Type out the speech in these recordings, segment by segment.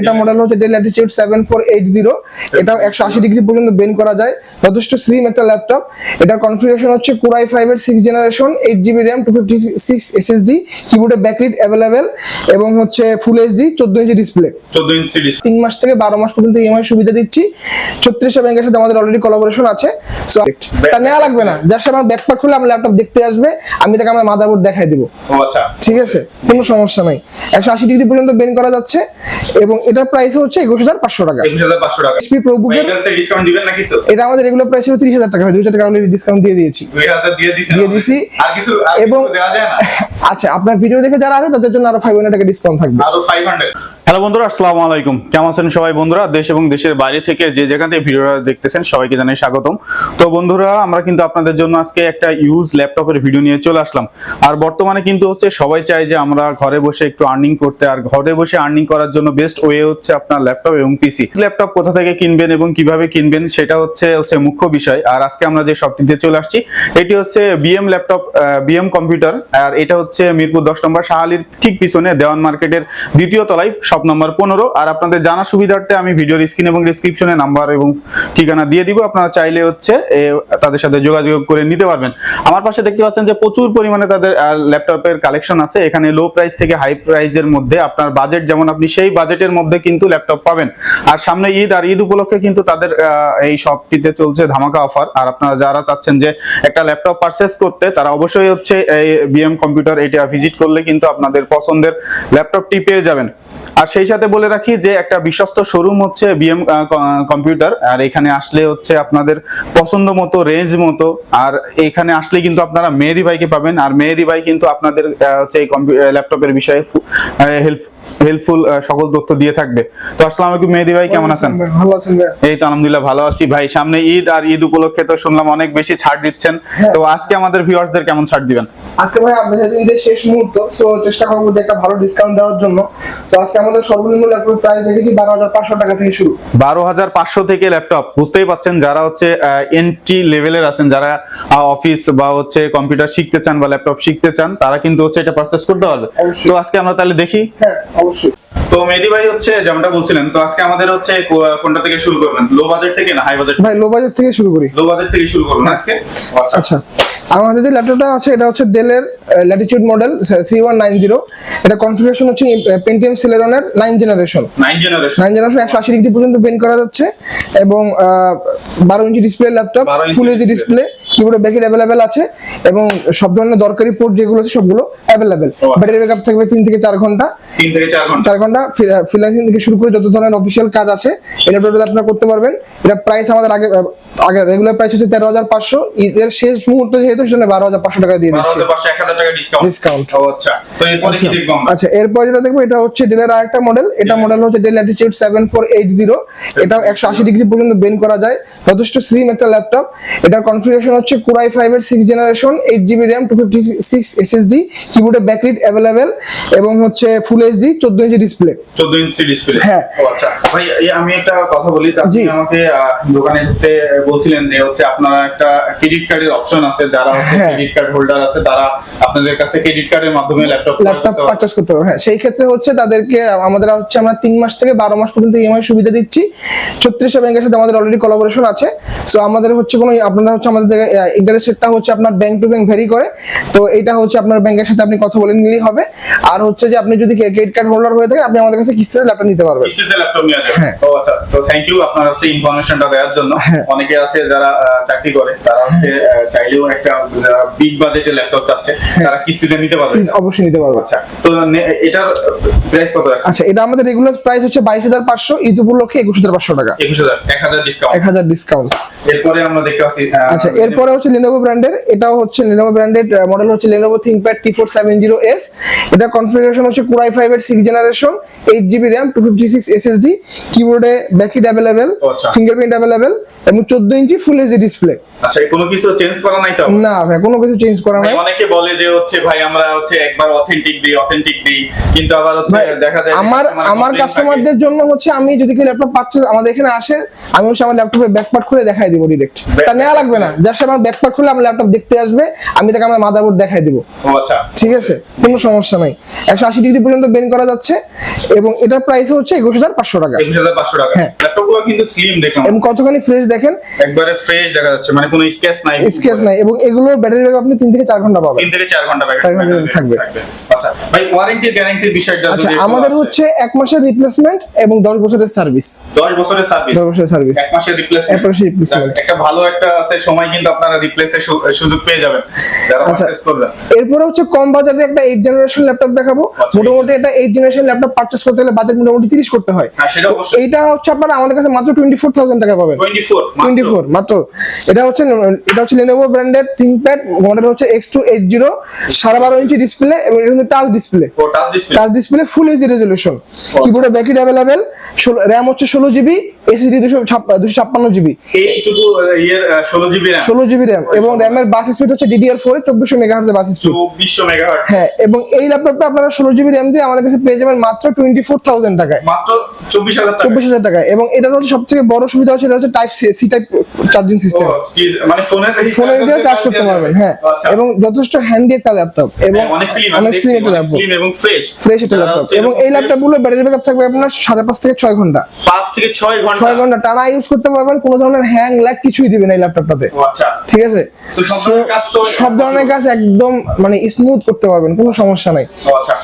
এটা মডেল হচ্ছে Dell Latitude seven four eight zero এটা একশো আশি ডিগ্রি পর্যন্ত বেন্ড করা যায়। যথেষ্ট স্লিম একটা ল্যাপটপ এটার কনফিগারেশন হচ্ছে কোরাই ফাইভ এর six generation eight GB RAM two fifty six SSD কিবোর্ডে ব্যাকলিট অ্যাভেলেবেল এবং হচ্ছে ফুল এইচডি চোদ্দ ইঞ্চি ডিসপ্লে চোদ্দ ইঞ্চি ডিসপ্লে তিন মাস থেকে বারো মাস পর্যন্ত ইএমআই সুবিধা দিচ্ছি। ছত্রিশটা ব্যাংকের সাথে আমাদের অলরেডি কোলাবোরেশন আছে। So, তা নেওয়া লাগবে না। যার সাথে আমার ব্যাকপার খুলে আমার ল্যাপটপ দেখতে আসবে। আমি তাকে আমার মাদারবোর্ড দেখাই দিব। ও আচ্ছা। ঠিক আছে? কোনো সমস্যা নাই। একশো আশি ডিগ্রি পর্যন্ত বেন্ড করা যাচ্ছে এবং এটার প্রাইস হচ্ছে একুশ হাজার পাঁচশো টাকা। একুশ হাজার পাঁচশো টাকা। প্রোবুকের ডিসকাউন্ট দিবেন না কিছু এটা আমাদের রেগুলার প্রাইস ছিল তিরিশ হাজার টাকা। দুই হাজার টাকা অলরেডি ডিসকাউন্ট দিয়ে দিয়েছি। দুই হাজার দিয়ে দিছি দিয়ে দিছি। আর কিছু আর এবং- দেওয়া যায় না? আচ্ছা আপনার ভিডিও দেখে যারা আসবে তাদের জন্য আরও ফাইভ হান্ড্রেড টাকা ডিসকাউন্ট থাকবে। আরও ফাইভ হান্ড্রেড হ্যালো বন্ধুরা আসসালামু আলাইকুম। কেমন আছেন সবাই বন্ধুরা? দেশ এবং দেশের বাইরে থেকে যে যেখান থেকে ভিডিওটা দেখতেছেন সবাইকে জানাই স্বাগতম। তো বন্ধুরা আমরা কিন্তু আপনাদের জন্য আজকে একটা ইউজ ল্যাপটপের ভিডিও নিয়ে চলে আসলাম। আর বর্তমানে কিন্তু হচ্ছে সবাই চায় যে আমরা ঘরে বসে একটু আর্নিং করতে। আর ঘরে বসে আর্নিং করার জন্য বেস্ট ওয়ে হচ্ছে আপনার ল্যাপটপ এবং পিসি ল্যাপটপ কোথা থেকে কিনবেন এবং কীভাবে কিনবেন সেটা হচ্ছে হচ্ছে মুখ্য বিষয়। আর আজকে আমরা যে শপটিতে চলে আসছি, এটি হচ্ছে বিএম ল্যাপটপ বিএম কম্পিউটার আর এটা হচ্ছে মিরপুর দশ নম্বর শাহালির ঠিক পিছনে দেওয়ান মার্কেটের দ্বিতীয় তলায় শপ নম্বর পনেরো। আর আপনাদের জানার সুবিধার্থে আমি ভিডিওর স্ক্রিন এবং ডিসক্রিপশনে নাম্বার এবং ঠিকানা দিয়ে দিব। আপনারা চাইলে হচ্ছে তাদের সাথে যোগাযোগ করে নিতে পারবেন। আমার পাশে দেখতে পাচ্ছেন যে প্রচুর পরিমাণে তাদের ল্যাপটপের কালেকশন আছে। এখানে লো প্রাইস থেকে হাই প্রাইসের মধ্যে আপনার বাজেট যেমন আপনি সেই বাজেটের মধ্যে কিন্তু ল্যাপটপ পাবেন। আর সামনে ঈদ, আর ঈদ উপলক্ষে কিন্তু তাদের এই শপটিতে চলছে ধামাকা অফার আর আপনারা যারা চাচ্ছেন যে একটা ল্যাপটপ পারচেস করতে, তারা অবশ্যই হচ্ছে এই বিএম কম্পিউটার এটা ভিজিট করলে কিন্তু আপনাদের পছন্দের ল্যাপটপটি পেয়ে যাবেন। আর সেই সাথে বলে রাখি যে একটা বিশ্বস্ত শোরুম হচ্ছে বিএম কম্পিউটার আর এখানে আসলে হচ্ছে আপনাদের পছন্দ মতো রেঞ্জ মতো। আর এখানে আসলে কিন্তু আপনারা মেহেদি ভাইকে পাবেন। আর মেহেদি ভাই কিন্তু আপনাদের হচ্ছে এই ল্যাপটপের বিষয়ে হেল্প হেল্পফুল সকল তথ্য দিয়ে থাকবে। তো আসসালামু আলাইকুম মেহেদি ভাই কেমন আছেন? ভালো আছেন ভাইয়া? এই তো আলহামদুলিল্লাহ ভালো আছি। ভাই সামনে ঈদ আর ঈদ উপলক্ষে তো শুনলাম অনেক বেশি ছাড় দিচ্ছেন। তো আজকে আমাদের ভিউয়ার্সদের কেমন ছাড় দিবেন? আজকে ভাই আপনাদের ঈদের শেষ মুহূর্ত সো চেষ্টা করব যে একটা ভালো ডিসকাউন্ট দেওয়ার জন্য। তো আজকে আমাদের সর্বনিম্ন ল্যাপটপের প্রাইস রেখেছি বারো হাজার পাঁচশো টাকা থেকে শুরু। বারো হাজার পাঁচশো থেকে ল্যাপটপ বুঝতেই পাচ্ছেন যারা হচ্ছে এন্ট্রি লেভেলের আছেন যারা অফিস বা হচ্ছে কম্পিউটার শিখতে চান বা ল্যাপটপ শিখতে চান তারা কিন্তু হচ্ছে এটা পারচেস করতে পারবে। তো আজকে আমরা তাহলে দেখি। হ্যাঁ। অবশ্যই। তো মেহেদি ভাই হচ্ছে যেমনটা বলছিলেন তো আজকে আমাদের হচ্ছে কোনটা থেকে শুরু করবেন? লো বাজেট থেকে না হাই বাজেট ভাই লো বাজেট থেকে শুরু করি। লো বাজেট থেকে শুরু করবেন আজকে? আচ্ছা। আচ্ছা। আমাদের যে ল্যাপটপটা আছে এটা হচ্ছে ডেলের Latitude model three one nine zero এটা কনফিগারেশন হচ্ছে Pentium সিলেরনের nine generation nine generation nine generation একশো আশি ডিগ্রি পর্যন্ত বেন্ড করা যাচ্ছে এবং বারো ইঞ্চি ডিসপ্লে ল্যাপটপ 12 ইঞ্চি ফুল এইচডি ডিসপ্লে কিবোর্ডে ব্যাকেট অ্যাভেলেবেল আছে এবং সব ধরনের দরকারি পোর্ট যেগুলো আছে সবগুলো অ্যাভেলেবেল আচ্ছা। ব্যাটারি ব্যাকআপ থাকবে তিন থেকে চার ঘণ্টা। তিন থেকে চার ঘণ্টা। চার ঘণ্টা ফ্রিল্যান্সিং থেকে শুরু করে যত ধরনের অফিসিয়াল কাজ আছে এই ল্যাপটপটা আপনারা করতে পারবেন। এটা প্রাইস আমাদের আগে আগে রেগুলার প্রাইস হচ্ছে তেরো হাজার পাঁচশো। ঈদের শেষ মুহূর্ত যেহেতু সেজন্য বারো হাজার পাঁচশো টাকা দিয়ে দিচ্ছি। ডিসকাউন্ট। আচ্ছা তো এরপরে কি দেখব আচ্ছা এরপর যেটা দেখব এটা হচ্ছে ডেলের আরেকটা মডেল এটা মডেল হচ্ছে Dell Latitude seven four eight zero এটা একশো আশি ডিগ্রি পর্যন্ত বেন্ড করা যায়। যথেষ্ট স্লিম একটা ল্যাপটপ এটার কনফিগারেশন হচ্ছে কোরাই ফাইভ এর six generation eight GB RAM two fifty six SSD কিবোর্ডে ব্যাকলিট অ্যাভেলেবেল এবং হচ্ছে ফুল এইচডি চোদ্দ ইঞ্চি ডিসপ্লে চোদ্দ ইঞ্চি ডিসপ্লে হ্যাঁ। আচ্ছা ভাই আমি একটা কথা বলি আপনি। আমাকে দোকানে ঢুকতে বলছিলেন যে হচ্ছে আপনারা একটা ক্রেডিট কার্ডের অপশন আছে যারা হচ্ছে। ক্রেডিট কার্ড হোল্ডার আছে তারা আপনাদের কাছে ক্রেডিট কার্ডের মাধ্যমে ল্যাপটপ ল্যাপটপ করতে পারবে হ্যাঁ সেই ক্ষেত্রে হচ্ছে তাদেরকে আমাদের হচ্ছে আমরা তিন মাস থেকে বারো মাস পর্যন্ত ইএমআই সুবিধা দিচ্ছি ছত্রিশটা ব্যাংকের সাথে আমাদের অলরেডি কোলাবোরেশন আছে সো আমাদের হচ্ছে কোনো আপনারা হচ্ছে আমাদের ইন্টারেস্ট রেটটা হচ্ছে আপনার ব্যাংক টু ব্যাংক ভেরি করে। তো এটা হচ্ছে আপনার ব্যাংকের সাথে আপনি কথা বলে নিলেই হবে। আর হচ্ছে যে আপনি যদি ক্রেডিট কার্ড হোল্ডার হয়ে থাকেন আপনি আমাদের কাছে কিস্তিতে ল্যাপটপ নিতে পারবেন। কিস্তিতে ল্যাপটপ নিয়ে যাবে হ্যাঁ। ও আচ্ছা তো থ্যাংক ইউ আপনার হচ্ছে ইনফরমেশনটা দেওয়ার জন্য। হ্যাঁ। অনেকে আছে যারা চাকরি করে তারা হচ্ছে চাইলেও একটা যারা বিগ বাজেটের ল্যাপটপ চাচ্ছে হ্যাঁ। তারা কিস্তিতে নিতে পারবে। অবশ্যই নিতে পারবে। আচ্ছা তো এটার প্রাইস কত রাখছে আচ্ছা এটা আমাদের রেগুলার প্রাইস হচ্ছে বাইশ হাজার পাঁচশো ঈদ উপলক্ষে একুশ হাজার পাঁচশো টাকা। একুশ হাজার এক হাজার ডিসকাউন্ট এক হাজার ডিসকাউন্ট এরপরে আমরা দেখতে পাচ্ছি আচ্ছা এরপরে হচ্ছে Lenovo ব্র্যান্ডের এটাও হচ্ছে Lenovo ব্র্যান্ডেড মডেল হচ্ছে Lenovo ThinkPad T470S এটা কনফিগারেশন হচ্ছে Core i5 এর 6 জেনারেশন 8GB RAM 256 SSD কিবোর্ডে ব্যাকলিট অ্যাভেলেবেল। ফিঙ্গারপ্রিন্ট অ্যাভেলেবেল এবং 14 ইঞ্চি ফুল এইচডি ডিসপ্লে আচ্ছা কোনো কিছু চেঞ্জ করা নাই তো? না ভাই কোনো কিছু চেঞ্জ করা নাই। অনেকে বলে যে হচ্ছে ভাই আমরা হচ্ছে একবার অথেন্টিক দিই অথেন্টিক দিই কিন্তু আবার হচ্ছে দেখা যায় আমার আমার কাস্টমারদের জন্য হচ্ছে আমি যদি কেউ ল্যাপটপ পারচেজ আমাদের এখানে আসে আমি হচ্ছে আমার ল্যাপটপের ব্যাকপার্ট খুলে দেখাই দিব ডিরেক্ট তা নেওয়া লাগবে না যার সাথে আমার আমার ব্যাকপ্যাক খুলে আমার ল্যাপটপ দেখতে আসবে আমি তাকে আমার মাদারবোর্ড দেখাই দিব। আচ্ছা। ঠিক আছে? কোনো সমস্যা নাই। একশো আশি ডিগ্রি পর্যন্ত বেন করা যাচ্ছে এবং এটার প্রাইস হচ্ছে একুশ হাজার পাঁচশো টাকা। একুশ হাজার পাঁচশো টাকা। হ্যাঁ। কিন্তু স্লিম দেখলাম। এবং কতখানি ফ্রেশ দেখেন? একবারে ফ্রেশ দেখা যাচ্ছে মানে কোনো নাই। নাই এবং এগুলোর ব্যাটারি ব্যাকআপ আপনি তিন থেকে চার ঘণ্টা পাবেন। তিন থেকে চার ঘণ্টা ব্যাটারি চার ঘণ্টা থাকবে। আচ্ছা ভাই ওয়ারেন্টি গ্যারান্টির বিষয়টা আচ্ছা আমাদের হচ্ছে এক মাসের রিপ্লেসমেন্ট এবং দশ বছরের সার্ভিস দশ বছরের সার্ভিস দশ বছরের সার্ভিস এক মাসের রিপ্লেসমেন্ট এক মাসের replacement। একটা ভালো একটা আছে সময় কিন্তু আপনারা রিপ্লেসের সুযোগ পেয়ে যাবেন। যারা আচ্ছা। পারচেজ করবেন। এরপরে হচ্ছে কম বাজারে একটা এইট জেনারেশন ল্যাপটপ দেখাবো। আচ্ছা। মোটামুটি এটা এইট জেনারেশন ল্যাপটপ পারচেস করতে হলে বাজেট মোটামুটি তিরিশ করতে হয়। হ্যাঁ সেটা অবশ্যই। এইটা হচ্ছে আপনার আমাদের কাছে মাত্র টোয়েন্টি ফোর থাউজেন্ড টাকা পাবেন। টোয়েন্টি ফোর মাত্র। এটা হচ্ছে এটা হচ্ছে লেনোভো ব্র্যান্ডের থিংকপ্যাড মডেল হচ্ছে এক্স টু এইট জিরো সাড়ে বারো ইঞ্চি ডিসপ্লে এবং এটা কিন্তু touch display touch display full HD resolution কিবোর্ডে ব্যাকিট অ্যাভেলেবেল র্যাম হচ্ছে ষোলো জিবি এসএসডি দুশো দুশো ছাপ্পান্ন জিবি ষোলো জিবি র্যাম এবং র্যামের বাস স্পিড হচ্ছে ডিডিআর ফোর চব্বিশশো মেগাহার্জের বাস স্পিড হ্যাঁ এবং এই ল্যাপটপটা আপনারা ষোলো জিবি র্যাম দিয়ে আমাদের কাছে পেয়ে যাবেন মাত্র টোয়েন্টি ফোর থাউজেন্ড টাকায়। মাত্র চব্বিশ হাজার টাকায়। এবং এটার হচ্ছে সব থেকে বড় সুবিধা হচ্ছে এটা হচ্ছে type C type charging system মানে ফোনের ফোনের দিয়ে চার্জ করতে পারবেন হ্যাঁ। আচ্ছা। এবং যথেষ্ট হ্যান্ডি একটা ল্যাপটপ এবং হ্যাঁ, অনেক স্লিম একটা ল্যাপটপ এবং ফ্রেশ ফ্রেশ একটা ল্যাপটপ এবং এই ল্যাপটপগুলো ব্যাটারি ব্যাকআপ থাকবে আপনার সাড়ে পাঁচ থেকে ছয় ঘণ্টা। পাঁচ থেকে ছয় ঘণ্টা। ছয় ঘণ্টা। টানা ইউজ করতে পারবেন কোনো ধরনের হ্যাং ল্যাগ কিছুই দিবে না এই ল্যাপটপটাতে আচ্ছা। ঠিক আছে? তো সব ধরনের কাজ একদম মানে স্মুথ করতে পারবেন কোনো সমস্যা নাই। আচ্ছা।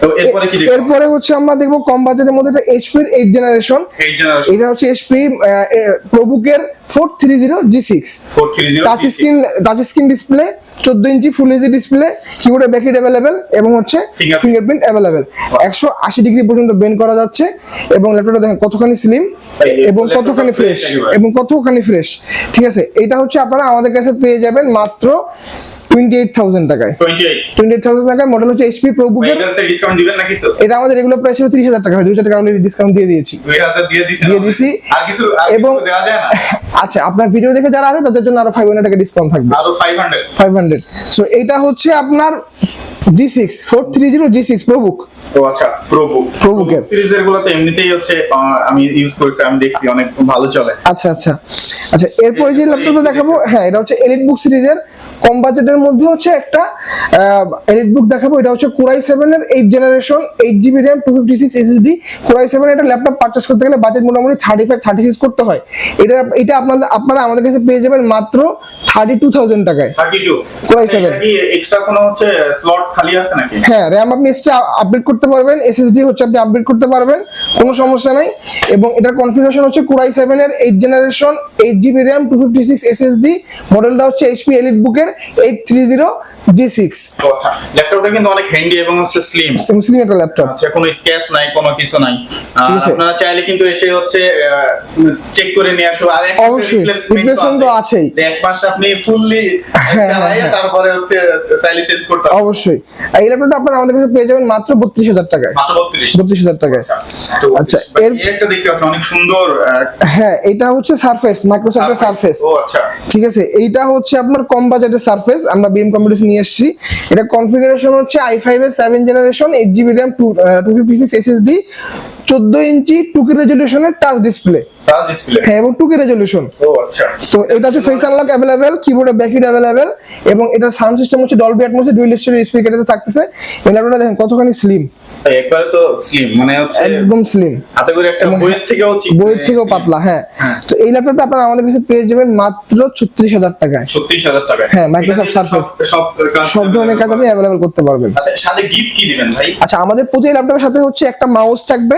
তো এরপরে কি দেখব? এরপরে হচ্ছে আমরা দেখব কম বাজেটের মধ্যে এইচপির এইট জেনারেশন এইট জেনারেশন এটা হচ্ছে HP প্রবুকের four three zero G six touch screen touch screen display চোদ্দ ইঞ্চি ফুল এইচডি ডিসপ্লে কিবোর্ডে ব্যাকেট অ্যাভেলেবেল এবং হচ্ছে ফিঙ্গারপ্রিন্ট অ্যাভেলেবেল একশো আশি ডিগ্রি পর্যন্ত বেন্ড করা যাচ্ছে এবং ল্যাপটপটা দেখেন কতখানি স্লিম এবং কতখানি ফ্রেশ এবং কতখানি ফ্রেশ ঠিক আছে এটা হচ্ছে আপনারা আমাদের কাছে পেয়ে যাবেন মাত্র টাকায়। টাকায় মডেল হচ্ছে এইচপি প্রোবুকের এটাতে ডিসকাউন্ট দিবেন নাকি স্যার এটা আমাদের রেগুলার প্রাইস ছিল তিরিশ টাকা। দুই হাজার টাকা অলরেডি ডিসকাউন্ট দিয়ে দিয়েছি। দুই হাজার দিয়ে দিছেন দিয়ে দিছি। আর কিছু এবং- দেওয়া যায় না? আচ্ছা আপনার ভিডিও দেখে যারা আসবে তাদের জন্য আরও ফাইভ হান্ড্রেড টাকা ডিসকাউন্ট থাকবে। আরও সো এটা হচ্ছে আপনার G six four three zero G six ProBook ও আচ্ছা প্রোবু Probook সিরিজেরগুলো তো এমনিতেই হচ্ছে আমি ইউজ করেছি আমি দেখছি অনেক ভালো চলে। আচ্ছা আচ্ছা। আচ্ছা এরপরে যে ল্যাপটপটা দেখাবো হ্যাঁ এটা হচ্ছে এলিট বুক সিরিজের কম বাজেটের মধ্যে হচ্ছে একটা এলিট বুক দেখাবো। এটা হচ্ছে কোরাই সেভেনের eight generation eight GB RAM two fifty six SSD Core i seven একটা ল্যাপটপ পারচেস করতে গেলে বাজেট মোটামুটি থার্টি ফাইভ থার্টি সিক্স করতে হয়। এটা এটা আপনাদের আপনারা আমাদের কাছে পেয়ে যাবেন মাত্র থার্টি টু থাউজেন্ড টাকায় thirty two Core i7 extra কোনো হচ্ছে স্লট খালি আছে নাকি? হ্যাঁ র্যাম আপনি এক্সট্রা আপডেট করতে পারবেন এসএসডি হচ্ছে আপনি আপডেট করতে পারবেন কোনো সমস্যা নাই। এবং এটার কনফিগারেশন হচ্ছে কুরাই সেভেনের eight generation eight GB RAM two fifty six SSD মডেলটা হচ্ছে এইচপি এলিট বুকের এইট থ্রি জিরো জি আচ্ছা ল্যাপটপটা কিন্তু অনেক হ্যান্ডি এবং হচ্ছে স্লিম মুসলিম একটা ল্যাপটপ আচ্ছা কোনো স্ক্যাচ নাই কোনো কিছু নাই। ঠিক আছে। আপনারা চাইলে কিন্তু এসে হচ্ছে চেক করে নিয়ে আসো। আর এক তো আছেই। এক মাস আপনি ফুললি চালাইয়ে। তারপরে হচ্ছে চাইলে চেঞ্জ করতে হবে অবশ্যই। এই ল্যাপটপটা আপনারা আমাদের কাছে পেয়ে যাবেন মাত্র বত্রিশ হাজার টাকায়। মাত্র টাকায়। আচ্ছা, এর- এর একটা দেখতে অনেক সুন্দর হ্যাঁ এটা হচ্ছে সারফেস মাইক্রোসফটের সারফেস ও আচ্ছা। ঠিক আছে এইটা হচ্ছে আপনার কম বাজেটের সারফেস আমরা বিএম কম্পিউটার নিয়ে এসেছি। এটা কনফিগারেশন হচ্ছে আই ফাইভ এর seven generation eight GB RAM two two fifty six SSD চোদ্দ ইঞ্চি টুকি রেজলিউশনের টাচ ডিসপ্লে হ্যাঁ এবং টুকি রেজলিউশন আচ্ছা। তো এটা হচ্ছে ফেস আনলক অ্যাভেলেবেল কিবোর্ডে ব্যাকিড অ্যাভেলেবেল এবং এটা সাউন্ড সিস্টেম হচ্ছে ডলবি অ্যাটমসে ডুয়েল স্টোরি স্পিকারে থাকতেছে। দেখেন কতখানি স্লিম একবারে তো স্লিম মানে হচ্ছে একদম স্লিম হাতে করে একটা বইয়ের থেকেও বইয়ের থেকেও পাতলা হ্যাঁ। তো এই ল্যাপটপটা আপনারা আমাদের কাছে পেয়ে যাবেন মাত্র টাকায়। হ্যাঁ, সব কাজ সব ধরনের কাজ আপনি করতে পারবেন। আচ্ছা সাথে গিফট কি দিবেন ভাই? আচ্ছা আমাদের প্রতি ল্যাপটপের সাথে হচ্ছে একটা মাউস থাকবে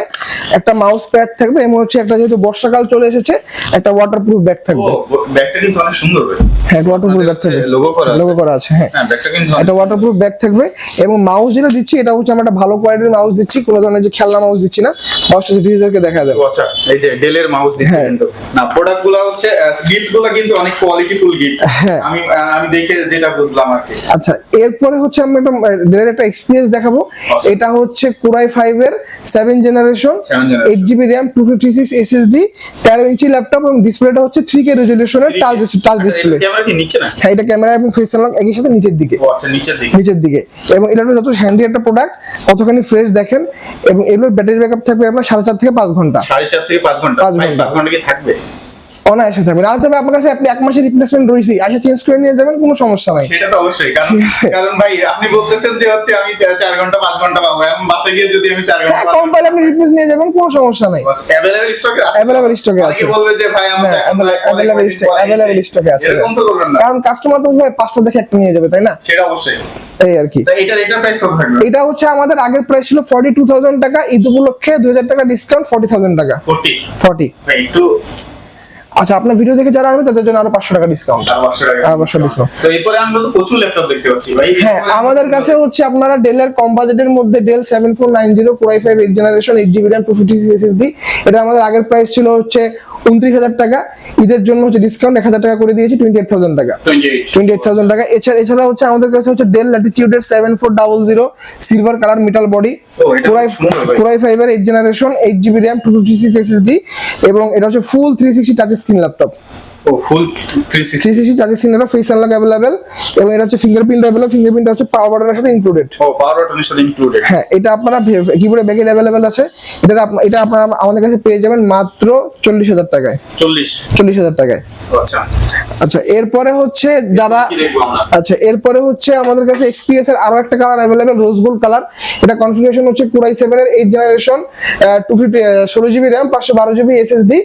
একটা মাউস প্যাড থাকবে এবং হচ্ছে একটা যেহেতু বর্ষাকাল চলে এসেছে একটা ওয়াটারপ্রুফ ব্যাগ থাকবে। ব্যাগটা কিন্তু অনেক সুন্দর হ্যাঁ ওয়াটারপ্রুফ ব্যাগ থাকবে। লোগো করা আছে। লোগো করা আছে হ্যাঁ। হ্যাঁ ব্যাগটা কিন্তু একটা ওয়াটারপ্রুফ ব্যাগ থাকবে এবং মাউস যেটা দিচ্ছি এটা হচ্ছে আমরা একটা ভালো কোয়ালিটির মাউস দিচ্ছি কোনো ধরনের যে খেলনা মাউস দিচ্ছি না মাউসটা ভিউজারকে দেখা দেবে। আচ্ছা এই যে ডেলের মাউস দিচ্ছে। কিন্তু। না প্রোডাক্টগুলো হচ্ছে গিফটগুলো কিন্তু অনেক কোয়ালিটিফুল গিফট হ্যাঁ। আমি আমি দেখে যেটা বুঝলাম আর কি। আচ্ছা এরপরে হচ্ছে আমরা একটা ডেলের একটা এক্সপিরিয়েন্স দেখাবো। আচ্ছা। এটা হচ্ছে কুরাই ফাইভ এর seven generation Seven generation। Eight GB RAM two fifty six SSD তেরো ইঞ্চি ল্যাপটপ এবং ডিসপ্লেটা হচ্ছে থ্রি কে রেজলিউশনের টাচ টাচ ডিসপ্লে ক্যামেরা কি নিচে না? হ্যাঁ এটা ক্যামেরা এবং ফেস আনলক একই সাথে নিচের দিকে। ও আচ্ছা নিচের দিকে। নিচের দিকে। এবং এটা যত হ্যান্ডি একটা প্রোডাক্ট কতখানি ফ্রেশ দেখেন এবং এগুলোর ব্যাটারি ব্যাকআপ থাকবে আপনার সাড়ে চার থেকে পাঁচ ঘণ্টা। সাড়ে চার থেকে পাঁচ ঘণ্টা। পাঁচ ঘণ্টা। পাঁচ ঘণ্টা কি থাকবে? অনায়াসে থাকবে। আর তবে আপনার কাছে আপনি এক মাসের রিপ্লেসমেন্ট রয়েছে আসে চেঞ্জ করে নিয়ে যাবেন কোনো সমস্যা নাই। সেটা তো অবশ্যই। কারণ কারণ ভাই আপনি বলতেছেন যে হচ্ছে আমি ঘণ্টা ঘণ্টা পাবো। এখন বাসে গিয়ে যদি আমি ঘণ্টা হ্যাঁ কম পাইলে আপনি রিপ্লেস নিয়ে যাবেন কোনো সমস্যা নাই। স্টকে আছে Available stock এ আছে। অনেকে বলবে যে ভাই আমার হ্যাঁ, stock এ আছে। এরকম তো করবেন না। কারণ কাস্টমার তো ভাই পাঁচটা দেখে একটা নিয়ে যাবে তাই না? সেটা অবশ্যই। এই আর কি। এটা হচ্ছে আমাদের আগের প্রাইস ছিল ফর্টি টু থাউজেন্ড টাকা ঈদ উপলক্ষে দুই হাজার টাকা ডিসকাউন্ট ফর্টি থাউজেন্ড টাকা। 40 ফর্টি ভাই একটু আচ্ছা আপনার ভিডিও দেখে যারা আসবে তাদের জন্য আরও পাঁচশো টাকা ডিসকাউন্ট পাঁচশো টাকা আরও পাঁচশো discount। তো এরপরে আমরা তো প্রচুর ল্যাপটপ দেখতে পাচ্ছি ভাই। হ্যাঁ আমাদের কাছে হচ্ছে আপনারা ডেলের কম বাজেটের মধ্যে Dell seven four nine zero Core i five eight generation eight GB RAM two fifty six SSD এটা আমাদের আগের প্রাইস ছিল হচ্ছে উনত্রিশ হাজার টাকা। ঈদের জন্য হচ্ছে ডিসকাউন্ট এক হাজার টাকা করে দিয়েছি টোয়েন্টি এইট থাউজেন্ড টাকা। টোয়েন্টি এইট থাউজেন্ড টাকা। এছাড়া এছাড়া হচ্ছে আমাদের কাছে হচ্ছে Dell ল্যাটিটিউডের seven four double zero silver colour metal body Core i. Core i ফাইভের eight generation eight GB RAM two fifty six SSD এবং এটা হচ্ছে full three sixty touch screen laptop full 360 three sixty touch screen face unlock available এবং এটা হচ্ছে fingerprint fingerprint হচ্ছে পাওয়ার বাটনের সাথে ইনক্লুডেড পাওয়ার বাটনের সাথে ইনক্লুডেড হ্যাঁ এটা আপনারা কিবোর্ডে ব্যাকেট অ্যাভেলেবেল আছে। এটা এটা আপনারা আমাদের কাছে পেয়ে যাবেন মাত্র চল্লিশ হাজার টাকায়। 40 চল্লিশ হাজার টাকায়। আচ্ছা। আচ্ছা এরপরে হচ্ছে যারা আচ্ছা এরপরে হচ্ছে আমাদের কাছে এক্সপিএস এর আরও একটা colour available rose gold colour এটা কনফিগারেশন হচ্ছে কুরাই সেভেন এর এইট জেনারেশন টু ফিফটি ষোলো জিবি র্যাম পাঁচশো বারো জিবি এসএসডি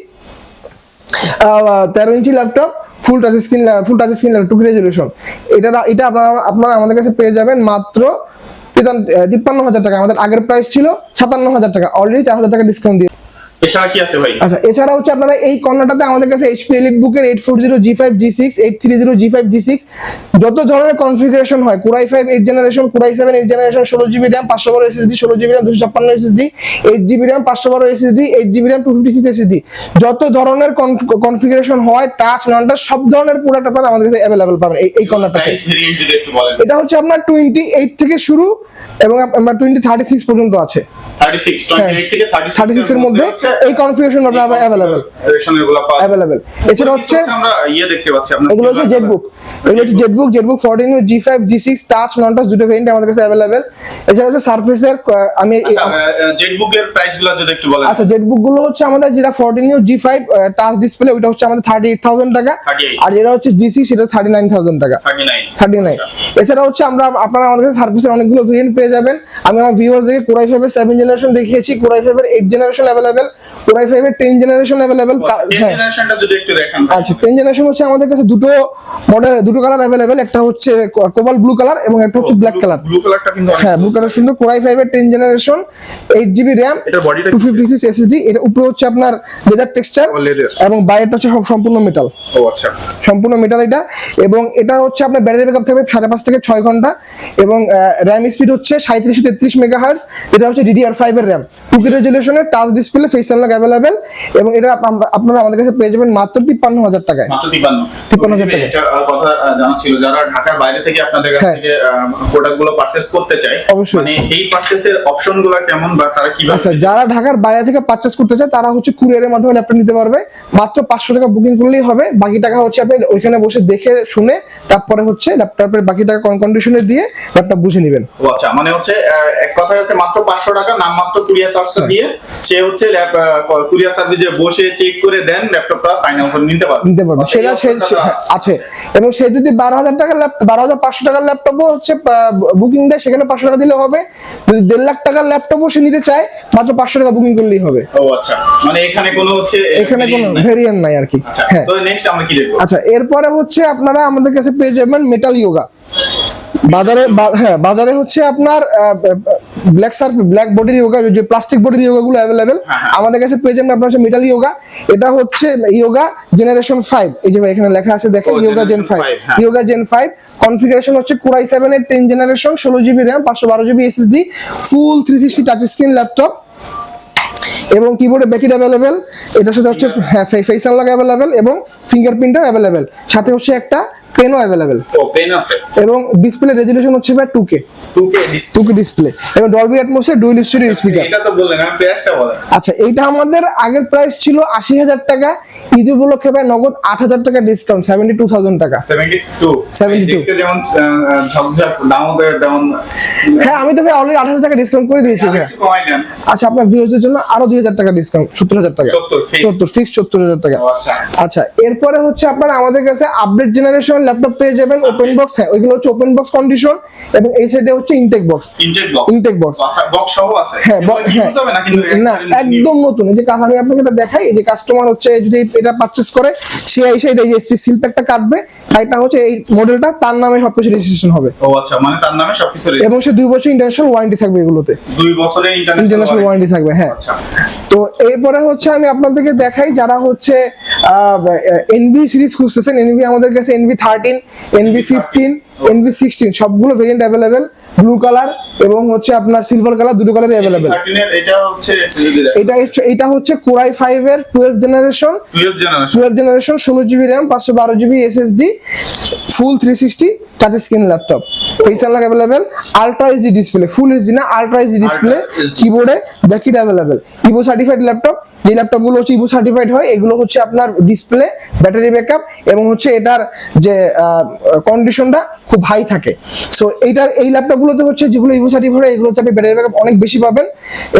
তেরো ইঞ্চি laptop full touch screen full touch screen two resolution এটা এটা আপনারা আপনারা আমাদের কাছে পেয়ে যাবেন মাত্র তিপ্পান্ন হাজার টাকা। আমাদের আগের প্রাইস ছিল সাতান্ন হাজার টাকা। অলরেডি চার হাজার টাকা ডিসকাউন্ট দিয়ে এছাড়া কি আছে ভাই? আচ্ছা এছাড়া হচ্ছে আপনারা এই কর্নারটাতে আমাদের কাছে এইচপি এলিট বুকের eight four zero G five G six eight three zero G five G six যত ধরনের কনফিগারেশন হয় Core i five eight generation Core i seven eight generation ষোলো জিবি র্যাম পাঁচশো বারো এসএসডি ষোলো জিবি র্যাম দুশো ছাপ্পান্ন এসএসডি এইট জিবি র্যাম পাঁচশো বারো SSD eight GB RAM two fifty six SSD যত ধরনের কনফিগারেশন হয় টাচ নন টাচ সব ধরনের প্রোডাক্ট আপনারা আমাদের কাছে অ্যাভেলেবেল পাবেন এই এই কর্নারটাতে। এটা হচ্ছে আপনার টোয়েন্টি এইট থেকে শুরু এবং আপনার টোয়েন্টি থার্টি সিক্স পর্যন্ত আছে। 36 28 থেকে 36 থার্টি সিক্স এর মধ্যে এই কনফিগারেশন আপনারা পাওয়া অ্যাভেলেবেল এছাড়া হচ্ছে আমরা ইয়ে দেখতে পাচ্ছি আপনার এগুলো হচ্ছে জেটবুক এগুলো হচ্ছে ZBook ZBook fourteen G five G six touch non touch দুটো ভেরিয়েন্ট আমাদের কাছে অ্যাভেলেবেল এছাড়া হচ্ছে সার্ফেসের আমি জেটবুকের প্রাইসগুলো যদি একটু বলেন। আচ্ছা জেটবুকগুলো হচ্ছে আমাদের যেটা fourteen G five touch display ওইটা হচ্ছে আমাদের থার্টি এইট থাউজেন্ড টাকা আর যেটা হচ্ছে জিসি সেটা থার্টি নাইন থাউজেন্ড টাকা। 39 থার্টি নাইন এছাড়া হচ্ছে আমরা আপনারা আমাদের কাছে সার্ভিসের অনেকগুলো ভেরিয়েন্ট পেয়ে যাবেন। আমি আমার ভিউয়ার্স থেকে কোরাই ফাইভের সেভেন জেনারেশন দেখিয়েছি। কোরাই ফাইভের eight generation available Core i ফাইভের টেন জেনারেশন অ্যাভেলেবেল হ্যাঁ। আচ্ছা টেন জেনারেশন হচ্ছে আমাদের কাছে দুটো মডেল দুটো কালার অ্যাভেলেবেল একটা হচ্ছে কোবাল ব্লু কালার এবং একটা হচ্ছে ব্ল্যাক কালার ব্লু কালারটা কিন্তু হ্যাঁ ব্লু কালার সুন্দর। কোরাই ফাইভের ten generation eight GB RAM two fifty six SSD এটা উপরে হচ্ছে আপনার লেদার টেক্সচার এবং বাইরেটা হচ্ছে সম্পূর্ণ মেটাল ও আচ্ছা। সম্পূর্ণ মেটাল এটা। এবং এটা হচ্ছে আপনার ব্যাটারি ব্যাকআপ থাকবে সাড়ে পাঁচ থেকে ছয় ঘণ্টা। এবং র্যাম স্পিড হচ্ছে সাঁত্রিশ তেত্রিশ মেগা হার্স এটা হচ্ছে ডিডিআর ফাইভ এর র্যাম টুকি রেজলিউশনের টাচ ডিসপ্লে ফেস অ্যাভেলেবেল এবং এটা আপনারা আমাদের কাছে পেয়ে যাবেন মাত্র তিপ্পান্ন হাজার টাকায়। মাত্র 53 53 টাকা। এটা কথা জানা ছিল যারা ঢাকার বাইরে থেকে আপনাদের কাছ হ্যাঁ। থেকে প্রোডাক্টগুলো পারচেজ করতে চায়। মানে এই পারচেসের অপশনগুলো কেমন বা তারা কীভাবে আচ্ছা যারা ঢাকার বাইরে থেকে পারচেস করতে চায় তারা হচ্ছে কুরিয়ারের মাধ্যমে ল্যাপটপ নিতে পারবে। মাত্র পাঁচশো টাকা বুকিং করলেই হবে। বাকি টাকা হচ্ছে আপনি ওইখানে বসে দেখে শুনে তারপরে হচ্ছে ল্যাপটপের বাকি টাকা কন্ডিশনে দিয়ে ল্যাপটপ বুঝে নেবেন। আচ্ছা মানে হচ্ছে এক কথায় হচ্ছে মাত্র পাঁচশো টাকা নাম মাত্র কুরিয়ার সার্ভিস দিয়ে সে হচ্ছে কুরিয়ার সার্ভিসে বসে চেক করে দেন ল্যাপটপটা ফাইনাল করে নিতে পারবে। নিতে পারবে। সেটা হ্যাঁ, আছে। এবং সে যদি বারো হাজার টাকার ল্যাপটপ বারো হাজার পাঁচশো টাকার ল্যাপটপও হচ্ছে বুকিং দেয় সেখানে পাঁচশো টাকা দিলে হবে। যদি দেড় লাখ টাকার ল্যাপটপও সে নিতে চায় মাত্র পাঁচশো টাকা বুকিং করলেই হবে। ও আচ্ছা। মানে এখানে কোনো হচ্ছে এখানে কোনো। ভেরিয়েন্ট নাই। আর কি। আচ্ছা হ্যাঁ। তো নেক্সট আমরা কি দেখব? আচ্ছা এরপরে হচ্ছে আপনারা আমাদের কাছে পেয়ে যাবেন মেটাল ইয়োগা বাজারে হ্যাঁ বাজারে হচ্ছে আপনার ব্ল্যাক সার্ফ ব্ল্যাক বডির ইয়োগা যে প্লাস্টিক বডির ইয়োগা গুলো অ্যাভেলেবেল। আমাদের কাছে পেয়ে যাবেন আপনার হচ্ছে মেটাল ইয়োগা এটা হচ্ছে ইয়োগা জেনারেশন ফাইভ এই যে এখানে লেখা আছে দেখেন Yoga Gen five 5। Yoga Gen five configuration হচ্ছে কোরাই সেভেন এর টেন জেনারেশন ষোলো জিবি র্যাম পাঁচশো বারো GB SSD full three sixty touch screen laptop এবং কিবোর্ডে ব্যাকেট অ্যাভেলেবেল এটার সাথে হচ্ছে হ্যাঁ ফেস আনলক অ্যাভেলেবেল এবং ফিঙ্গারপ্রিন্টও অ্যাভেলেবেল সাথে হচ্ছে একটা পেনও অ্যাভেলেবেল ও পেন আছে। এবং ডিসপ্লে রেজুলেশন হচ্ছে ভাই two K 2K display two K display এবং ডলবি অ্যাটমসের ডুয়েল স্টুডিও স্পিকার এটা তো বললেন আমি প্রাইসটা বলেন। আচ্ছা এইটা আমাদের আগের প্রাইস ছিল আশি হাজার টাকা। ঈদ উপলক্ষে ভাই নগদ আট হাজার টাকা ডিসকাউন্ট সেভেন্টি টু থাউজেন্ড টাকা 72 72 যেমন হ্যাঁ আমি তো ভাই অলরেডি আট হাজার টাকা ডিসকাউন্ট করে দিয়েছি ভাই। আচ্ছা আপনার ভিউয়ার্সদের জন্য আরও দুই হাজার টাকা ডিসকাউন্ট সত্তর হাজার টাকা। সত্তর ফিক্স সত্তর হাজার টাকা। আচ্ছা। আচ্ছা এরপরে হচ্ছে আপনার আমাদের কাছে আপডেট জেনারেশন ল্যাপটপ পেয়ে যাবেন ওপেন বক্স হ্যাঁ ওইগুলো হচ্ছে ওপেন বক্স কন্ডিশন এবং এই সাইডে হচ্ছে intact box intact box box সহ আছে। হ্যাঁ হ্যাঁ। না একদম নতুন। এই যে কাজ আমি আপনাকে এটা দেখাই এই যে কাস্টমার হচ্ছে যদি এটা পারচেজ করে সে এসে এই যে এসপি সিল প্যাকটা কাটবে আর এটা হচ্ছে এই মডেলটা তার নামে সবকিছু রেজিস্ট্রেশন হবে। ও আচ্ছা মানে তার নামে সবকিছু এবং সে দুই বছর ইন্টারন্যাশনাল ওয়ারেন্টি থাকবে এগুলোতে। দুই বছরের ইন্টারন্যাশনাল ইন্টারন্যাশনাল ওয়ারেন্টি থাকবে হ্যাঁ। আচ্ছা। তো এরপরে হচ্ছে আমি আপনাদেরকে দেখাই যারা হচ্ছে এনভি সিরিজ খুঁজতেছেন এনভি আমাদের কাছে Envy thirteen Envy fifteen Envy sixteen সবগুলো ভেরিয়েন্ট অ্যাভেলেবেল ব্লু কালার এবং হচ্ছে আপনার সিলভার কালার দুটো কালারই অ্যাভেলেবেল এটা হচ্ছে এটা হচ্ছে এটা হচ্ছে কোরাই ফাইভ এর twelve generation 12 generation twelve generation ষোলো জিবি র্যাম পাঁচশো বারো GB SSD full three sixty touch screen laptop face unlock available ultra HD display full HD না আলট্রা এইচডি ডিসপ্লে কিবোর্ডে backlit available Evo certified laptop যে ল্যাপটপগুলো হচ্ছে Ivo certified হয় এগুলো হচ্ছে আপনার ডিসপ্লে ব্যাটারি ব্যাকআপ এবং হচ্ছে এটার যে কন্ডিশনটা খুব হাই থাকে। সো এইটার এই ল্যাপটপগুলোতে হচ্ছে যেগুলো ইভো সার্টিফাইড হয় এগুলোতে আপনি ব্যাটারি ব্যাকআপ অনেক বেশি পাবেন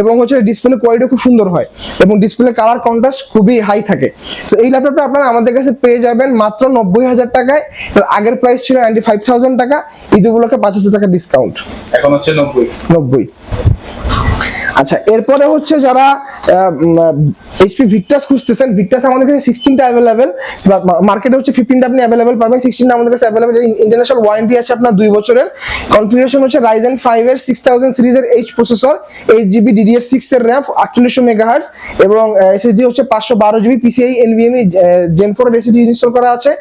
এবং হচ্ছে ডিসপ্লে কোয়ালিটি খুব সুন্দর হয় এবং ডিসপ্লে কালার কন্ট্রাস্ট খুবই হাই থাকে। সো এই ল্যাপটপটা আপনারা আমাদের কাছে পেয়ে যাবেন মাত্র নব্বই হাজার টাকায়। এর আগের প্রাইস ছিল নাইনটি ফাইভ থাউজেন্ড টাকা ঈদ উপলক্ষে পাঁচ হাজার টাকা ডিসকাউন্ট এখন হচ্ছে 90 নব্বই। আচ্ছা এরপরে হচ্ছে যারা এইচপি ভিক্টাস খুঁজতেছেন। ভিক্টাস আমাদের কাছে সিক্সটিনটা অ্যাভেলেবেল মার্কেটে হচ্ছে ফিফটিনটা আপনি অ্যাভেলেবেল পাবেন। সিক্সটিনটা আমাদের কাছে অ্যাভেলেবেল ইন্টারন্যাশনাল ওয়ারেন্টি আছে আপনার দুই বছরের। কনফিগারেশন হচ্ছে রাইজেন ফাইভ এর সিক্স থাউজেন্ড সিরিজের H processor eight GB DDR six এর র্যাম আটচল্লিশশো মেগাহার্টস এবং এসএসডি হচ্ছে পাঁচশো বারো GB PCI NVMe Gen four SSD install করা আছে।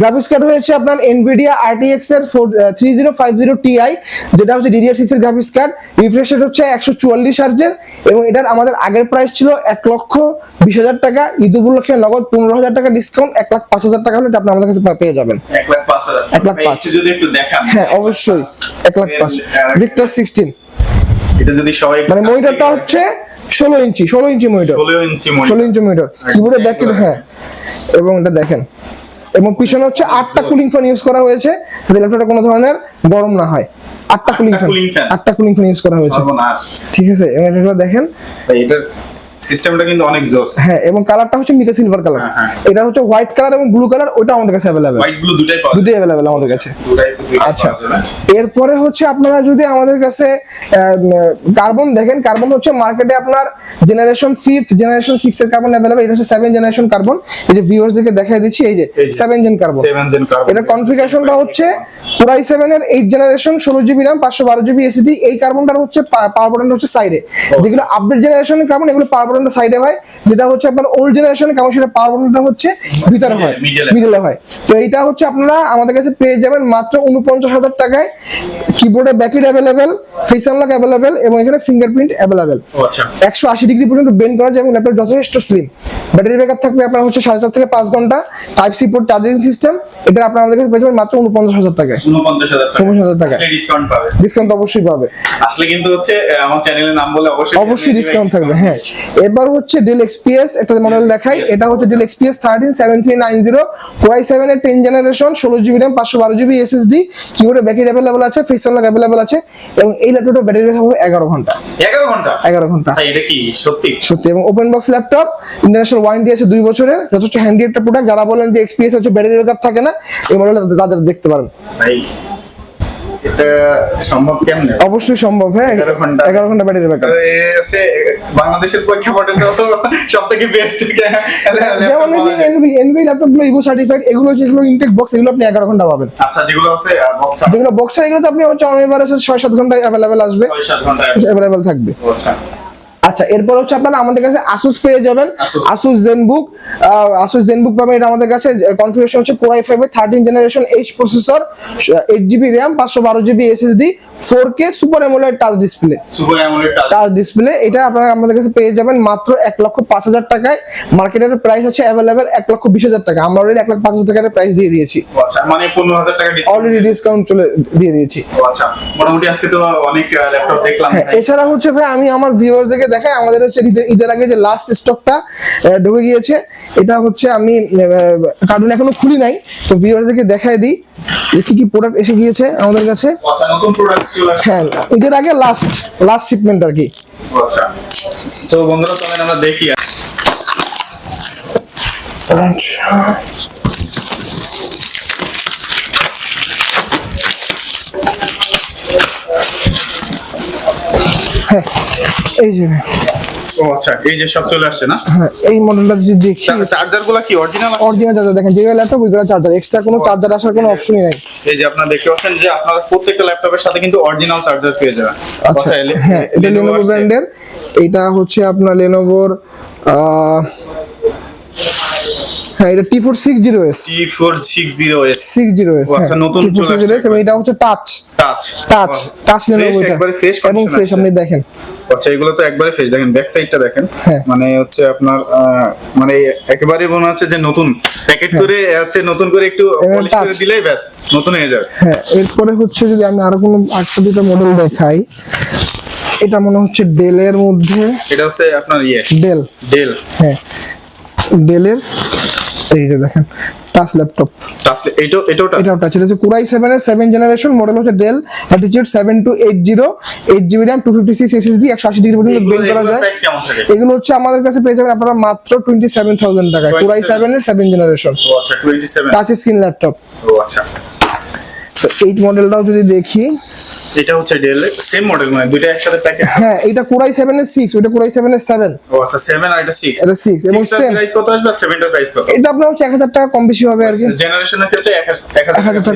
গ্রাফিক্স কার্ড হয়েছে আপনার এনভিডিয়া আরটিএক্স এর four three zero five zero Ti যেটা হচ্ছে ডিডিআর সিক্স এর গ্রাফিক্স কার্ড রিফ্রেশ রেট হচ্ছে একশো চুয়াল্লিশ হার্জের এবং এটার আমাদের আগের প্রাইস ছিল এক লক্ষ বিশ হাজার টাকা ঈদ উপলক্ষে নগদ পনেরো হাজার টাকা ডিসকাউন্ট এক লাখ পাঁচ হাজার টাকা হলে আপনি আমাদের কাছে পেয়ে যাবেন। 1 লাখ 5 এক লাখ পাঁচ। যদি একটু দেখান। হ্যাঁ অবশ্যই। এক লাখ পাঁচ। ভিক্টর সিক্সটিন এটা যদি সবাই মানে মনিটরটা হচ্ছে ষোলো ইঞ্চি ষোলো ইঞ্চি মনিটর। 16 ইঞ্চি ষোলো ইঞ্চি মনিটর। কিবোর্ডে দেখেন হ্যাঁ। এবং এটা দেখেন। এবং পিছনে হচ্ছে আটটা কুলিং ফ্যান ইউজ করা হয়েছে। যাতে ল্যাপটপটা কোনো ধরনের গরম না হয়। আটটা কুলিং ফ্যান আটটা কুলিং ফ্যান ইউজ করা হয়েছে। ঠিক আছে এবং এটা দেখেন। এটার সিস্টেমটা কিন্তু অনেক জোস। হ্যাঁ এবং কালারটা হচ্ছে মিকা সিলভার কালার হ্যাঁ, হ্যাঁ। এটা হচ্ছে হোয়াইট কালার এবং ব্লু কালার ওটা আমাদের কাছে অ্যাভেলেবেল হোয়াইট ব্লু দুটাই পাওয়া দুটোই অ্যাভেলেবেল আমাদের কাছে। আচ্ছা। এরপরে হচ্ছে আপনারা যদি আমাদের কাছে কার্বন দেখেন কার্বন হচ্ছে মার্কেটে আপনার জেনারেশন ফিফথ জেনারেশন সিক্স এর কার্বন অ্যাভেলেবেল এটা হচ্ছে সেভেন জেনারেশন কার্বন এই যে ভিউয়ার্স দিকে দেখাই দিচ্ছি এই যে এই seven Gen Carbon 7 Gen Carbon এটা কনফিগারেশনটা হচ্ছে পুরাই সেভেন এর এইট জেনারেশন ষোলো জিবি র্যাম পাঁচশো বারো জিবি এসিডি এই কার্বনটার হচ্ছে পাওয়ার বাটন হচ্ছে সাইডে যেগুলো আপডেট জেনারেশনের কার্বন এগুলো পাওয়ার বাটনটা সাইডে হয় যেটা হচ্ছে আপনার ওল্ড জেনারেশনের কার্বন পাওয়ার হচ্ছে ভিতরে হয় মিডলে হয়। তো এইটা হচ্ছে আপনারা আমাদের কাছে পেয়ে যাবেন মাত্র উনপঞ্চাশ হাজার টাকায় কিবোর্ডে backlit available face unlock available এবং এখানে ফিঙ্গারপ্রিন্ট অ্যাভেলেবেল আচ্ছা। একশো আশি ডিগ্রি পর্যন্ত বেন্ড করা যায় এবং ল্যাপটপ যথেষ্ট স্লিম ব্যাটারি ব্যাকআপ থাকবে আপনার হচ্ছে সাড়ে চার থেকে পাঁচ ঘণ্টা। Type C port charging system এটা আপনার আমাদের কাছে পেয়ে যাবেন মাত্র উনপঞ্চাশ হাজার টাকায়। 49000 টাকা 49,000 টাকা। ডিসকাউন্ট পাবে। ডিসকাউন্ট অবশ্যই পাবে। আসলে কিন্তু হচ্ছে আমার চ্যানেলের নাম বলে অবশ্যই অবশ্যই ডিসকাউন্ট থাকবে হ্যাঁ। এবার হচ্ছে ডেল এক্সপিএস একটা মডেল দেখাই। এটা হচ্ছে Dell XPS thirteen seven three nine zero Core i seven এর টেন জেনারেশন ষোলো জিবি র্যাম পাঁচশো বারো জিবি এসএসডি কিবোর্ডে ব্যাটারি অ্যাভেলেবল আছে ফেস আনলক অ্যাভেলেবল আছে এবং এই ল্যাপটপটা ব্যাটারি ব্যাকআপ হবে এগারো ঘণ্টা। 11 ঘণ্টা? এগারো ঘণ্টা। এটা কি সত্যি? সত্যি এবং open box laptop international warranty আছে দুই বছরের যথেষ্ট হ্যান্ডি একটা প্রোডাক্ট যারা বলেন যে এক্সপিএস হচ্ছে ব্যাটারি ব্যাকআপ থাকে না এই মডেলটা তাদের দেখতে পারেন। ভাই এটা সম্ভব কেমনে? অবশ্যই সম্ভব হ্যাঁ। 11 ঘণ্টা। এগারো ঘণ্টা ব্যাটারি ব্যাকআপ বাংলাদেশের প্রেক্ষাপটে তো সব থেকে বেস্ট যেমন এনভি এনভি ল্যাপটপগুলো ইভো সার্টিফাইড এগুলো যেগুলো ইনটেক বক্স এগুলো আপনি এগারো ঘণ্টা পাবেন। আচ্ছা যেগুলো আছে বক্স যেগুলো বক্সার এগুলো তো আপনি হচ্ছে অনিবার ছয় সাত ঘণ্টা অ্যাভেলেবেল আসবে। ছয় সাত ঘণ্টা অ্যাভেলেবেল থাকবে। আচ্ছা। আচ্ছা এরপর হচ্ছে আপনারা আমাদের কাছে আসুস পেয়ে যাবেন। আসুস জেনবুক আসুস জেনবুক পাবেন এটা আমাদের কাছে। কনফিগারেশন হচ্ছে Core i five thirteen generation H processor eight GB RAM পাঁচশো বারো GB SSD four K super AMOLED touch display touch display এটা আপনারা আমাদের কাছে পেয়ে যাবেন মাত্র এক লক্ষ পাঁচ হাজার টাকায়। মার্কেটের প্রাইস হচ্ছে অ্যাভেলেবেল এক লক্ষ বিশ হাজার টাকা। আমরা অলরেডি এক লক্ষ পাঁচ হাজার টাকার প্রাইস দিয়ে দিয়েছি। আচ্ছা মানে 15000 টাকা অলরেডি ডিসকাউন্ট চলে দিয়ে দিয়েছি। আচ্ছা মোটামুটি আজকে তো অনেক ল্যাপটপ দেখলাম। হ্যাঁ এছাড়া হচ্ছে ভাই আমি আমার ভিউয়ার্সদেরকে দেখা দেখাই আমাদের হচ্ছে ঈদের আগে যে লাস্ট স্টকটা ঢুকে গিয়েছে। এটা হচ্ছে আমি কার্টুন এখনও খুলি নাই তো ভিউয়ারদেরকে দেখাই দিই যে কি কি প্রোডাক্ট এসে গিয়েছে আমাদের কাছে। আচ্ছা হ্যাঁ ঈদের আগে লাস্ট লাস্ট শিপমেন্ট আর কি। আচ্ছা। তো বন্ধুরা চলেন আমরা দেখি। হ্যাঁ এই যে। ও আচ্ছা এই যে সব চলে আসছে না? হ্যাঁ এই মডেলটা যদি দেখি চার্জারগুলা কি অরিজিনাল অরিজিনাল চার্জার দেখেন যেগুলো ল্যাপটপ ওইগুলো চার্জার এক্সট্রা কোনো চার্জার আসার কোনো অপশনই নাই। এই যে আপনারা দেখতে পাচ্ছেন যে আপনারা প্রত্যেকটা ল্যাপটপের সাথে কিন্তু অরিজিনাল চার্জার পেয়ে যাবেন। আচ্ছা হ্যাঁ এটা লেনোভো ব্র্যান্ডের এটা হচ্ছে আপনার লেনোভোর হ্যাঁ এটা T four six zero S T460S six zero S ও আচ্ছা, নতুন চলে এস এবং এটা হচ্ছে টাচ টাচ টাচ একবারে ফ্রেশ এবং ফ্রেশ আপনি দেখেন। আচ্ছা এগুলো তো একবারে ফ্রেশ দেখেন ব্যাক সাইডটা দেখেন। হ্যাঁ। মানে হচ্ছে আপনার মানে একেবারে মনে হচ্ছে যে নতুন। প্যাকেট করে হচ্ছে নতুন করে একটু পলিশ করে দিলেই ব্যাস নতুন হয়ে যাবে। হ্যাঁ এরপরে হচ্ছে যদি আমি আরও কোনো একটা দুটো মডেল দেখাই এটা মনে হচ্ছে ডেলের মধ্যে। এটা হচ্ছে আপনার ইয়ে। ডেল ডেল হ্যাঁ। ডেলের এই যে দেখেন। টাচ ল্যাপটপ টাচ এটা এটাও টাচ এটাও টাচ এটা হচ্ছে কুরাই 7 এর 7 জেনারেশন মডেল হচ্ছে Dell Latitude seven two eight zero eight GB RAM two fifty six SSD একশো আশি ডিগ্রি পর্যন্ত বের করা যায়? এগুলো হচ্ছে আমাদের কাছে পেয়ে যাবেন আপনারা মাত্র টোয়েন্টি সেভেন থাউজেন্ড টাকায়। কুরাই 27 সেভেন এর 7 জেনারেশন ও আচ্ছা 27 টাচ স্ক্রিন ল্যাপটপ ও আচ্ছা। তো এই মডেলটাও যদি দেখি। এটা হচ্ছে ডেল সেম মডেল মানে দুইটা একসাথে প্যাকেজ হ্যাঁ এটা কুরাই সেভেন এর সিক্স ওটা কুরাই সেভেন এর সেভেন ও আচ্ছা 7 আর এটা 6 এটা 6 এবং সেম প্রাইস কত আসবে 7 এর প্রাইস কত? এটা আপনার হচ্ছে এক হাজার টাকা কম বেশি হবে আর কি। জেনারেশনের ক্ষেত্রে 1000 টাকা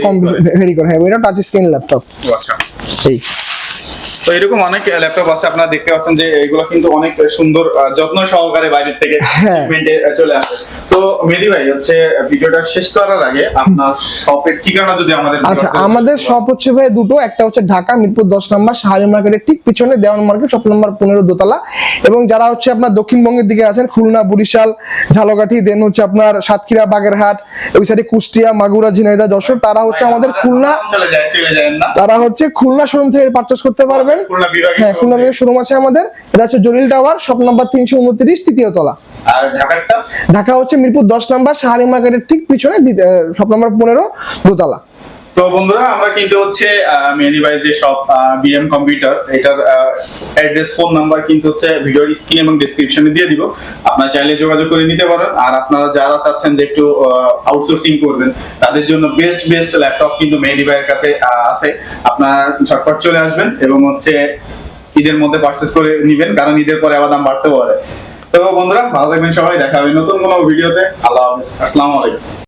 কম ভেরি করে। হ্যাঁ এটা টাচ স্ক্রিন ল্যাপটপ ও আচ্ছা। এই। তো এরকম অনেক ল্যাপটপ আছে আপনারা দেখতে পাচ্ছেন যে এগুলো কিন্তু অনেক সুন্দর যত্ন সহকারে বাইরের থেকে হ্যাঁ। চলে আসে। তো মেহেদি ভাই হচ্ছে ভিডিওটা শেষ করার আগে আপনার শপের ঠিকানা যদি আমাদের আচ্ছা আমাদের শপ হচ্ছে ভাই দুটো একটা হচ্ছে ঢাকা মিরপুর দশ নম্বর শাহালি মার্কেটের ঠিক পিছনে দেওয়ান মার্কেট শপ নম্বর পনেরো দোতলা। এবং যারা হচ্ছে আপনার দক্ষিণবঙ্গের দিকে আছেন খুলনা বরিশাল ঝালকাঠি দেন হচ্ছে আপনার সাতক্ষীরা বাগেরহাট ওই সাইডে কুষ্টিয়া মাগুরা ঝিনাইদহ যশোর তারা হচ্ছে আমাদের খুলনা তারা হচ্ছে খুলনা শোরুম থেকে পারচেস করতে পারবেন হ্যাঁ খুলনা বিভাগের শোরুম আছে আমাদের। এটা হচ্ছে জলিল টাওয়ার শপ নাম্বার তিনশো উনত্রিশ তৃতীয় তলা। আর ঢাকারটা? ঢাকা হচ্ছে মিরপুর দশ নম্বর সাহারি মার্কেটের ঠিক পিছনে শপ নাম্বার পনেরো দোতলা। তো বন্ধুরা, আমরা কিন্তু হচ্ছে মেহেদি ভাই যে সব বিএম কম্পিউটার এটার অ্যাড্রেস ফোন নাম্বার কিন্তু হচ্ছে ভিডিওর স্ক্রিন এবং ডেসক্রিপশনে দিয়ে দিব। আপনারা চাইলে যোগাযোগ করে নিতে পারেন। আর আপনারা যারা চাচ্ছেন যে একটু আউটসোর্সিং করবেন, তাদের জন্য বেস্ট বেস্ট ল্যাপটপ কিন্তু মেহেদি ভাইয়ের কাছে আছে। আপনারা ঝটপট চলে আসবেন এবং হচ্ছে ঈদের মধ্যে পারচেস করে নিবেন, কারণ ঈদের পরে আবার দাম বাড়তে পারে। তো বন্ধুরা, ভালো থাকবেন সবাই। দেখা হবে নতুন কোনো ভিডিওতে আল্লাহ হাফিজ। আসসালামু আলাইকুম।